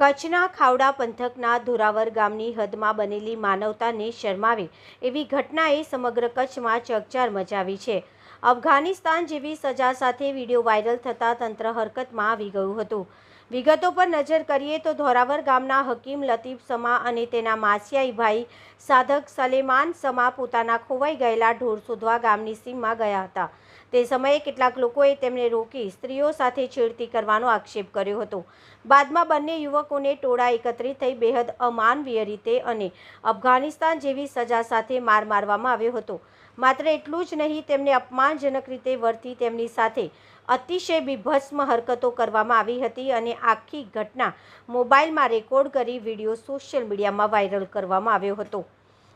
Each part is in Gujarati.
કચ્છના ખાવડા પંથકના ધોરાવર ગામની હદમાં બનેલી માનવતાને શરમાવે એવી ઘટનાએ સમગ્ર કચ્છમાં ચકચાર મચાવી છે. અફઘાનિસ્તાન જેવી સજા સાથે વીડિયો વાયરલ થતાં તંત્ર હરકતમાં આવી ગયું હતું. વિગતો પર નજર કરીએ તો ધોરાવર ગામના હકીમ લતીફ સમા અને તેના માસિયાઈ ભાઈ સાધક સલેમાન સમા પોતાના ખોવાઈ ગયેલા ઢોર શોધવા ગામની સીમમાં ગયા હતા. તે સમયે કેટલાક લોકોએ તેમને રોકી સ્ત્રીઓ સાથે છેડતી કરવાનો આક્ષેપ કર્યો હતો. બાદમાં બંને યુવકોને ટોળા એકત્રિત થઈ બેહદ અમાનવીય રીતે અને અફઘાનિસ્તાન જેવી સજા સાથે માર મારવામાં આવ્યો હતો. માત્ર એટલું જ નહીં, તેમને અપમાનજનક રીતે વર્તી તેમની સાથે અતિશય બીભત્સમ હરકતો કરવામાં આવી હતી અને આખી ઘટના મોબાઈલમાં રેકોર્ડ કરી વીડિયો સોશિયલ મીડિયામાં વાયરલ કરવામાં આવ્યો હતો.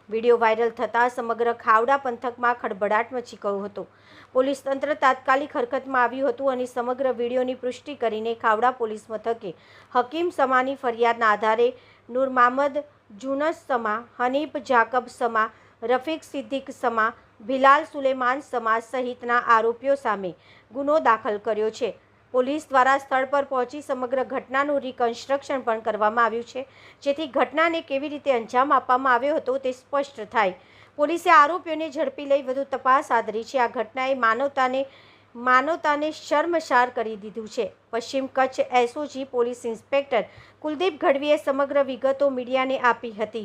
વીડિયો વાયરલ થતાં સમગ્ર ખાવડા પંથકમાં ખળભળાટ મચી ગયો હતો. પોલીસ તંત્ર તાત્કાલિક હરકતમાં આવ્યું હતું અને સમગ્ર વિડીયોની પુષ્ટિ કરીને ખાવડા પોલીસ મથકે હકીમ સમાની ફરિયાદના આધારે નૂર મામદ, જુનસ સમા, હનીફ જાકબ સમા, રફીક સિદ્દીક સમા બિલાલ સુલેમાન સમા સહિતના આરોપીઓ સામે ગુનો દાખલ કર્યો છે. પોલીસ દ્વારા સ્થળ પર પહોંચી સમગ્ર ઘટનાનું રિકન્સ્ટ્રક્શન પણ કરવામાં આવ્યું છે. જેથી ઘટનાને કેવી રીતે અંજામ આપવામાં આવ્યો હતો તે સ્પષ્ટ થાય. પોલીસે આરોપીઓને ઝડપી લઈ વધુ તપાસ આદરી છે. આ ઘટનાએ માનવતાને માનવતાને શર્મસાર કરી દીધું છે. પશ્ચિમ Kutch SOG police inspector Kuldeep ગઢવીએ સમગ્ર વિગતો મીડિયાને આપી હતી.